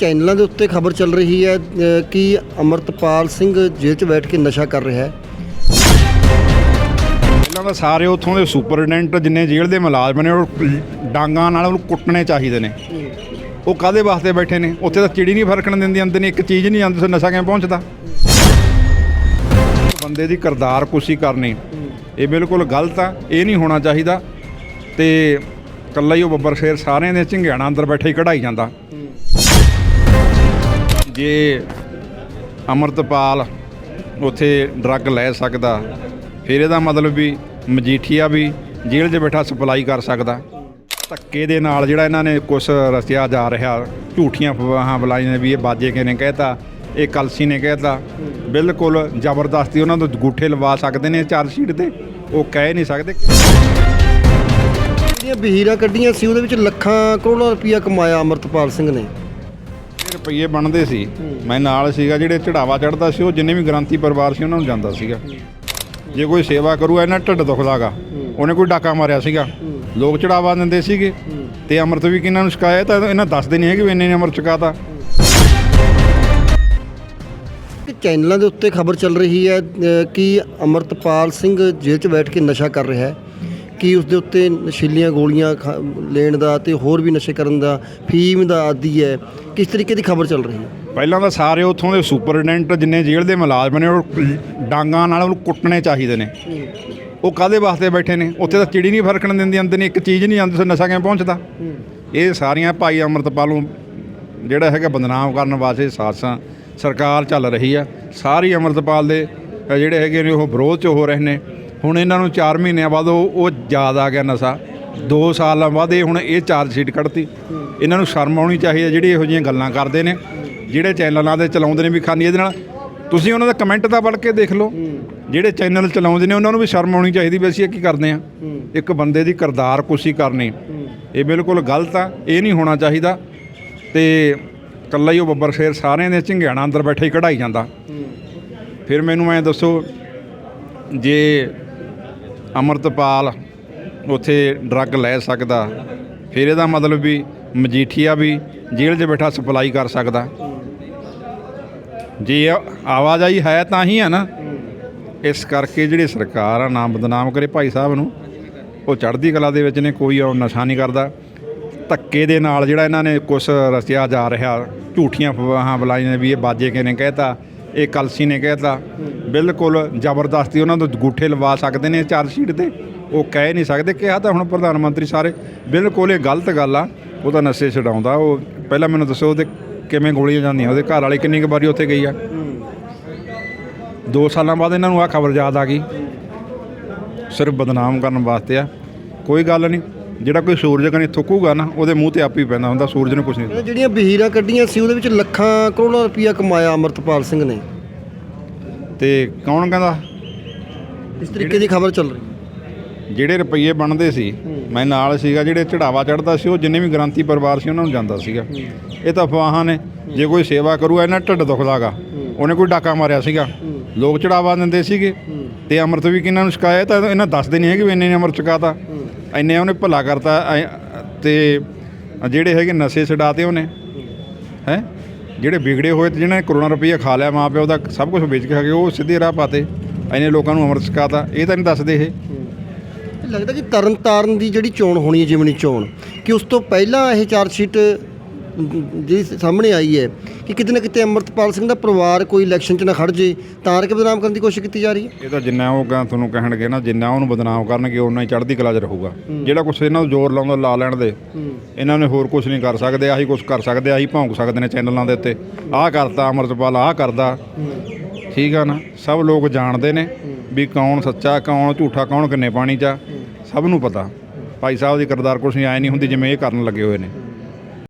ਚੈਨਲਾਂ ਦੇ ਉੱਤੇ ਖਬਰ ਚੱਲ ਰਹੀ ਹੈ ਅ, ਕਿ ਅਮਰਤਪਾਲ ਸਿੰਘ ਜੇਲ੍ਹ 'ਚ ਬੈਠ ਕੇ ਨਸ਼ਾ ਕਰ ਰਿਹਾ ਹੈ। ਪਹਿਲਾਂ ਤਾਂ ਸਾਰੇ ਉੱਥੋਂ ਦੇ ਸੁਪਰਡੈਂਟ ਜਿੰਨੇ ਜੇਲ੍ਹ ਦੇ ਮੁਲਾਜ਼ਮ ਨੇ ਉਹ ਡਾਂਗਾਂ ਨਾਲ ਉਹਨੂੰ ਕੁੱਟਣੇ ਚਾਹੀਦੇ ਨੇ। ਉਹ ਕਾਦੇ ਵਾਸਤੇ ਬੈਠੇ ਨੇ? ਉੱਥੇ ਤਾਂ ਚਿੜੀ ਨਹੀਂ ਫਰਕਣ ਦਿੰਦੀ ਅੰਦਰ ਨਹੀਂ ਇੱਕ ਚੀਜ਼ ਨਹੀਂ ਆਉਂਦੀ ਨਸ਼ਾ ਕਿਵੇਂ ਪਹੁੰਚਦਾ? ਬੰਦੇ ਦੀ ਕਰਦਾਰ ਕੁਸ਼ੀ ਕਰਨੀ। ਇਹ ਬਿਲਕੁਲ ਗਲਤ ਆ ਇਹ ਨਹੀਂ ਹੋਣਾ ਚਾਹੀਦਾ। ਤੇ ਕੱਲਾ ਹੀ ਉਹ ਬੱਬਰ ਸ਼ੇਰ ਸਾਰਿਆਂ ਦੇ ਝਿੰਗਿਆਣਾ ਅੰਦਰ ਬੈਠੇ ਹੀ ਕਢਾਈ ਜਾਂਦਾ। ਜੇ ਅਮਰਤਪਾਲ ਉੱਥੇ ਡਰੱਗ ਲੈ ਸਕਦਾ, ਫਿਰ ਇਹਦਾ ਮਤਲਬ ਵੀ ਮਜੀਠੀਆ ਵੀ ਜੇਲ੍ਹ 'ਚ ਬੈਠਾ ਸਪਲਾਈ ਕਰ ਸਕਦਾ। ਧੱਕੇ ਦੇ ਨਾਲ ਜਿਹੜਾ ਇਹਨਾਂ ਨੇ ਕੁਛ ਰਸਿਆ ਜਾ ਰਿਹਾ, ਝੂਠੀਆਂ ਫਵਾਹਾਂ ਬੁਲਾਈਆਂ ਨੇ ਵੀ ਇਹ ਬਾਜੇ ਕੇ ਨੇ ਕਹਿਤਾ, ਇਹ ਕਲਸੀ ਨੇ ਕਹਿਤਾ। ਬਿਲਕੁਲ ਜ਼ਬਰਦਸਤੀ ਉਹਨਾਂ ਤੋਂ ਗੂਠੇ ਲਵਾ ਸਕਦੇ ਨੇ ਚਾਰਜ ਸ਼ੀਟ ਤੇ, ਉਹ ਕਹਿ ਨਹੀਂ ਸਕਦੇ। ਜਿਹੜੀਆਂ ਬਹੀਰਾਂ ਕੱਢੀਆਂ ਸੀ, ਉਹਦੇ ਵਿੱਚ ਲੱਖਾਂ ਕਰੋੜਾਂ ਰੁਪਈਆ ਕਮਾਇਆ ਅਮਰਤਪਾਲ ਸਿੰਘ ਨੇ। ਇਹ ਬਣਦੇ ਸੀ, ਮੈਂ ਨਾਲ ਸੀਗਾ ਜਿਹੜੇ ਚੜਾਵਾ ਚੜਦਾ ਸੀ, ਉਹ ਜਿੰਨੇ ਵੀ ਗ੍ਰਾਂਤੀ ਪਰਿਵਾਰ ਸੀ ਉਹਨਾਂ ਨੂੰ ਜਾਂਦਾ ਸੀਗਾ। ਜੇ ਕੋਈ ਸੇਵਾ ਕਰੂ ਇਹਨਾਂ ਢਿੱਡ ਦੁਖਦਾਗਾ। ਉਹਨੇ ਕੋਈ ਡਾਕਾ ਮਾਰਿਆ ਸੀਗਾ। ਲੋਕ ਚੜਾਵਾ ਦਿੰਦੇ ਸੀਗੇ। ਤੇ ਅੰਮ੍ਰਿਤ ਵੀ ਕਿਹਨਾਂ ਨੂੰ ਛਕਾਇਆ, ਤਾਂ ਇਹਨਾਂ ਦੱਸਦੇ ਨਹੀਂ ਹੈਗੇ ਵੀ ਇੰਨੇ ਨੇ ਅੰਮ੍ਰਿਤ ਛਕਾਤਾ। ਕਿ ਚੈਨਲਾਂ ਦੇ ਉੱਤੇ ਖਬਰ ਚੱਲ ਰਹੀ ਹੈ ਕਿ ਅਮਰਤਪਾਲ ਸਿੰਘ ਜੇਲ੍ਹ 'ਚ ਬੈਠ ਕੇ ਨਸ਼ਾ ਕਰ ਰਿਹਾ ਹੈ। ਕਿ ਉਸ ਦੇ ਉੱਤੇ ਨਸ਼ੀਲੀਆਂ ਗੋਲੀਆਂ ਲੈਣ ਦਾ ਤੇ ਹੋਰ ਵੀ ਨਸ਼ੇ ਕਰਨ ਦਾ ਫੀਮ ਦਾ ਆਦੀ ਹੈ ਕਿਸ ਤਰੀਕੇ ਦੀ ਖਬਰ ਚੱਲ ਰਹੀ ਹੈ? ਪਹਿਲਾਂ ਤਾਂ ਸਾਰੇ ਉੱਥੋਂ ਦੇ ਸੁਪਰਡੈਂਟ ਜਿੰਨੇ ਜੇਲ੍ਹ ਦੇ ਮੁਲਾਜ਼ਮ ਨੇ ਉਹ ਡਾਂਗਾਂ ਨਾਲ ਉਹਨੂੰ ਕੁੱਟਣੇ ਚਾਹੀਦੇ ਨੇ। ਉਹ ਕਾਦੇ ਵਾਸਤੇ ਬੈਠੇ ਨੇ? ਉੱਥੇ ਤਾਂ ਚਿੜੀ ਨਹੀਂ ਫਰਕਣ ਦਿੰਦੀ ਅੰਦਰ ਨਹੀਂ ਇੱਕ ਚੀਜ਼ ਨਹੀਂ ਆਉਂਦੀ ਨਸ਼ਾ ਕਿਵੇਂ ਪਹੁੰਚਦਾ? ਇਹ ਸਾਰੀਆਂ ਭਾਈ ਅਮਰਤਪਾਲ ਨੂੰ ਜਿਹੜਾ ਹੈਗਾ ਬਦਨਾਮ ਕਰਨ ਵਾਸਤੇ ਸਾਸਾਂ ਸਰਕਾਰ ਚੱਲ ਰਹੀ ਆ। ਸਾਰੀ ਅਮਰਤਪਾਲ ਦੇ ਜਿਹੜੇ ਹੈਗੇ ਨੇ ਉਹ ਵਿਰੋਧ ਚ ਹੋ ਰਹੇ ਨੇ। ਹੁਣ ਇਹਨਾਂ ਨੂੰ 4 ਮਹੀਨਿਆਂ ਬਾਅਦ ਉਹ ਉਹ ਯਾਦ ਆ ਗਿਆ ਨਸ਼ਾ। 2 ਸਾਲਾਂ ਬਾਅਦ ਇਹ ਹੁਣ ਇਹ ਚਾਰਜ ਸ਼ੀਟ ਕੱਢਤੀ। ਇਹਨਾਂ ਨੂੰ ਸ਼ਰਮ ਆਉਣੀ ਚਾਹੀਦੀ ਹੈ ਜਿਹੜੀ ਇਹੋ ਜਿਹੀਆਂ ਗੱਲਾਂ ਕਰਦੇ ਨੇ। ਜਿਹੜੇ ਚੈਨਲਾਂ ਦੇ ਚਲਾਉਂਦੇ ਨੇ ਵੀ ਖਾਨੀ ਇਹਦੇ ਨਾਲ। ਤੁਸੀਂ ਉਹਨਾਂ ਦਾ ਕਮੈਂਟ ਤਾਂ ਪੜ੍ਹ ਕੇ ਦੇਖ ਲਓ। ਜਿਹੜੇ ਚੈਨਲ ਚਲਾਉਂਦੇ ਨੇ ਉਹਨਾਂ ਨੂੰ ਵੀ ਸ਼ਰਮ ਆਉਣੀ ਚਾਹੀਦੀ ਵੀ ਅਸੀਂ ਇਹ ਕੀ ਕਰਦੇ ਆ ਇੱਕ ਬੰਦੇ ਦੀ ਕਰਦਾਰ ਕੁਸ਼ੀ ਕਰਨੀ। ਇਹ ਬਿਲਕੁਲ ਗਲਤ ਆ। ਇਹ ਨਹੀਂ ਹੋਣਾ ਚਾਹੀਦਾ। ਤੇ ਕੱਲਾ ਹੀ ਉਹ ਬੱਬਰ ਸ਼ੇਰ ਸਾਰਿਆਂ ਦੇ ਝਿੰਗਿਆਣਾ ਅੰਦਰ ਬੈਠੇ ਹੀ ਕਢਾਈ ਜਾਂਦਾ। ਫਿਰ ਮੈਨੂੰ ਐਂ ਦੱਸੋ, ਜੇ ਅਮਰਤਪਾਲ ਉੱਥੇ ਡਰੱਗ ਲੈ ਸਕਦਾ। ਫਿਰ ਇਹਦਾ ਮਤਲਬ ਵੀ ਮਜੀਠੀਆ ਵੀ ਜੇਲ੍ਹ 'ਚ ਬੈਠਾ ਸਪਲਾਈ ਕਰ ਸਕਦਾ। ਜੇ ਆਵਾਜਾਈ ਹੈ ਤਾਂ ਹੀ ਹੈ ਨਾ। ਇਸ ਕਰਕੇ ਜਿਹੜੀ ਸਰਕਾਰ ਆ, ਨਾਮ ਬਦਨਾਮ ਕਰੇ ਭਾਈ ਸਾਹਿਬ ਨੂੰ। ਉਹ ਚੜ੍ਹਦੀ ਕਲਾ ਦੇ ਵਿੱਚ ਨੇ, ਕੋਈ ਉਹ ਨਸ਼ਾ ਨਹੀਂ ਕਰਦਾ। ਧੱਕੇ ਦੇ ਨਾਲ ਜਿਹੜਾ ਇਹਨਾਂ ਨੇ ਕੁਛ ਰਸਿਆ ਜਾ ਰਿਹਾ, ਝੂਠੀਆਂ ਫਵਾਹਾਂ ਬੁਲਾਈਆਂ ਵੀ ਇਹ ਬਾਜੇ ਕੇ ਨੇ ਕਹਿਤਾ। ਇਹ ਕਲਸੀ ਨੇ ਕਹਿਤਾ। ਬਿਲਕੁਲ ਜ਼ਬਰਦਸਤੀ ਉਹਨਾਂ ਤੋਂ ਗੂਠੇ ਲਵਾ ਸਕਦੇ ਨੇ ਚਾਰਜ ਸ਼ੀਟ ਤੇ। ਉਹ ਕਹਿ ਨਹੀਂ ਸਕਦੇ, ਕਿਹਾ ਤਾਂ ਹੁਣ ਪ੍ਰਧਾਨ ਮੰਤਰੀ ਸਾਰੇ। ਬਿਲਕੁਲ ਇਹ ਗਲਤ ਗੱਲ ਆ ਉਹ ਤਾਂ ਨਸ਼ੇ ਛਡਾਉਂਦਾ। ਉਹ ਪਹਿਲਾਂ ਮੈਨੂੰ ਦੱਸੋ ਉਹਦੇ ਕਿਵੇਂ ਗੋਲੀਆਂ ਜਾਂਦੀਆਂ, ਉਹਦੇ ਘਰ ਵਾਲੀ ਕਿੰਨੀ ਕੁ ਵਾਰੀ ਉੱਥੇ ਗਈ ਆ? 2 ਸਾਲਾਂ ਬਾਅਦ ਇਹਨਾਂ ਨੂੰ ਆ ਖਬਰ ਯਾਦ ਆ ਗਈ। ਸਿਰਫ ਬਦਨਾਮ ਕਰਨ ਵਾਸਤੇ ਆ। ਕੋਈ ਗੱਲ ਨਹੀਂ। ਜਿਹੜਾ ਕੋਈ ਸੂਰਜ ਕਣੀ ਥੁੱਕੂਗਾ ਨਾ ਉਹਦੇ ਮੂੰਹ ਤੇ ਆਪ ਹੀ ਪੈਂਦਾ ਹੁੰਦਾ ਸੂਰਜ ਨੂੰ ਕੁਝ ਨਹੀਂ ਜਿਹੜੀਆਂ ਬਹੀਰਾਂ ਕੱਢੀਆਂ ਸੀ ਉਹਦੇ ਵਿੱਚ ਲੱਖਾਂ ਕਰੋੜਾਂ ਰੁਪਈਆ ਕਮਾਇਆ ਅਮਰਤਪਾਲ ਸਿੰਘ ਨੇ। ਤੇ ਕੌਣ ਕਹਿੰਦਾ? ਇਸ ਤਰੀਕੇ ਦੀ ਖਬਰ ਚੱਲ ਰਹੀ ਜਿਹੜੇ ਰੁਪਈਏ ਬਣਦੇ ਸੀ ਮੈਂ ਨਾਲ ਸੀਗਾ ਜਿਹੜੇ ਚੜਾਵਾ ਚੜਦਾ ਸੀ ਉਹ ਜਿੰਨੇ ਵੀ ਗ੍ਰਾਂਤੀ ਪਰਿਵਾਰ ਸੀ ਉਹਨਾਂ ਨੂੰ ਜਾਂਦਾ ਸੀਗਾ। ਇਹ ਤਾਂ ਅਫਵਾਹਾਂ ਨੇ ਜੇ ਕੋਈ ਸੇਵਾ ਕਰੂ ਇਹਨਾਂ ਢਿੱਡ ਦੁਖਦਾਗਾ। ਉਹਨੇ ਕੋਈ ਡਾਕਾ ਮਾਰਿਆ ਸੀਗਾ। ਲੋਕ ਚੜਾਵਾ ਦਿੰਦੇ ਸੀਗੇ ਤੇ ਅੰਮ੍ਰਿਤ ਵੀ ਕਿਹਨਾਂ ਨੂੰ ਛਕਾਇਆ ਤਾਂ ਇਹਨਾਂ ਦੱਸਦੇ ਨਹੀਂ ਹੈ ਕਿ ਵੀ ਇੰਨੇ ਨੇ ਅੰਮ੍ਰਿਤ ਛਕਾਤਾ। ਇੰਨੇ ਉਹਨੇ ਭਲਾ ਕਰਤਾ, ਐਂ- ਤੇ ਜਿਹੜੇ ਹੈਗੇ ਨਸ਼ੇ ਛਡਾਤੇ ਉਹਨੇ, ਹੈ? ਜਿਹੜੇ ਵਿਗੜੇ ਹੋਏ ਤੇ ਜਿਹਨਾਂ ਨੇ ਕਰੋਨਾ ਰੁਪਈਆ ਖਾ ਲਿਆ ਮਾਂ ਪਿਓ ਦਾ, ਸਭ ਕੁਝ ਵੇਚ ਕੇ ਖਾ ਗਏ, ਉਹ ਸਿੱਧੇ ਰਾਹ ਪਾਤੇ, ਇੰਨੇ ਲੋਕਾਂ ਨੂੰ ਅੰਮ੍ਰਿਤ ਛਕਾਤਾ, ਇਹ ਤਾਂ ਨਹੀਂ ਦੱਸਦੇ ਇਹ। ਲੱਗਦਾ ਕਿ ਤਰਨ ਤਾਰਨ ਦੀ ਜਿਹੜੀ ਚੋਣ ਹੋਣੀ ਹੈ, ਜਿਮਨੀ ਚੋਣ, ਕਿ ਉਸ ਤੋਂ ਪਹਿਲਾਂ ਇਹ ਚਾਰਜ ਸ਼ੀਟ ਜਿਹੜੀ ਸਾਹਮਣੇ ਆਈ ਹੈ ਕਿ ਕਿਤੇ ਨਾ ਕਿਤੇ ਅਮਰਤਪਾਲ ਸਿੰਘ ਦਾ ਪਰਿਵਾਰ ਕੋਈ ਇਲੈਕਸ਼ਨ 'ਚ ਨਾ ਖੜ ਜੇ ਤਾਂ ਕਰਕੇ ਬਦਨਾਮ ਕਰਨ ਦੀ ਕੋਸ਼ਿਸ਼ ਕੀਤੀ ਜਾ ਰਹੀ ਹੈ? ਇਹ ਤਾਂ ਜਿੰਨਾ ਉਹ ਗਾ ਤੁਹਾਨੂੰ ਕਹਿਣਗੇ ਨਾ ਜਿੰਨਾ ਉਹਨੂੰ ਬਦਨਾਮ ਕਰਨਗੇ ਉਹਨਾਂ ਹੀ ਚੜ੍ਹਦੀ ਕਲਾ 'ਚ ਰਹੂਗਾ। ਜਿਹੜਾ ਕੁਛ ਇਹਨਾਂ ਨੂੰ ਜ਼ੋਰ ਲਾਉਂਦਾ ਲਾ ਲੈਣ ਦੇ। ਇਹਨਾਂ ਨੇ ਹੋਰ ਕੁਝ ਨਹੀਂ ਕਰ ਸਕਦੇ ਆਹੀ ਕੁਝ ਕਰ ਸਕਦੇ ਆਹੀ ਭੌਂਕ ਸਕਦੇ ਨੇ ਚੈਨਲਾਂ ਦੇ ਉੱਤੇ। ਆਹ ਕਰਤਾ ਅਮਰਤਪਾਲ ਆਹ ਕਰਦਾ। ਠੀਕ ਆ ਨਾ? ਸਭ ਲੋਕ ਜਾਣਦੇ ਨੇ ਵੀ ਕੌਣ ਸੱਚਾ ਕੌਣ ਝੂਠਾ ਕੌਣ ਕਿੰਨੇ ਪਾਣੀ 'ਚ ਆ। ਸਭ ਨੂੰ ਪਤਾ। ਭਾਈ ਸਾਹਿਬ ਦੀ ਕਰਦਾਰ ਕੁਛ ਨਹੀਂ ਆਏ ਨਹੀਂ ਹੁੰਦੀ ਜਿਵੇਂ ਇਹ ਕਰਨ ਲੱਗੇ ਹੋਏ ਨੇ।